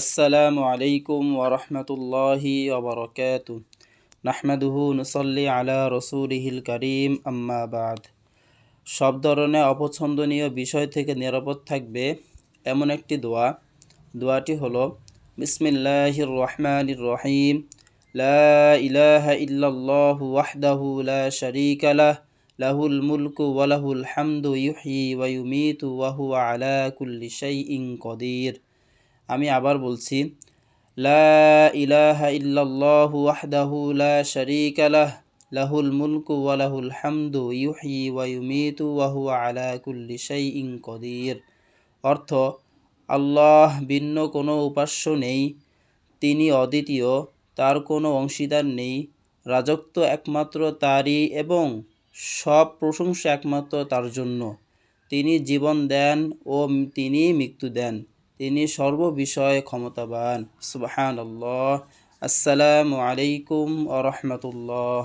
আসসালামু আলাইকুম ওরহমতুল্লাহি ওবরকাত নাহমাদুহু নুসল্লি আলা রসুলিহিল করিম, আম্মা বাদ। সব ধরনের অপছন্দনীয় বিষয় থেকে নিরাপদ থাকবে এমন একটি দোয়া। দোয়াটি হলো, বিসমিল্লাহির রহমানির রহিম, লা ইলাহা ইল্লাল্লাহু ওয়াহদাহু লা শারীকা লাহ, লাহুল মুলকু ওয়া লাহুল হামদু ইউহয়ি ওয়া ইউমীতু ওয়া হুয়া আলা কুল্লি শাইইন কদির। আমি আবার বলছি, লা লা লাহুল লাহুল অর্থ, আল্লাহ ভিন্ন কোনো উপাস্য নেই, তিনি অদ্বিতীয়, তার কোনো অংশীদার নেই, রাজত্ব একমাত্র তারই এবং সব প্রশংসা একমাত্র তার জন্য। তিনি জীবন দেন ও তিনি মৃত্যু দেন। তিনি সর্ববিষয়ে ক্ষমতাবান। সুবাহান আল্লাহ আসসালামু আলাইকুম আ রহমতুল্লাহ।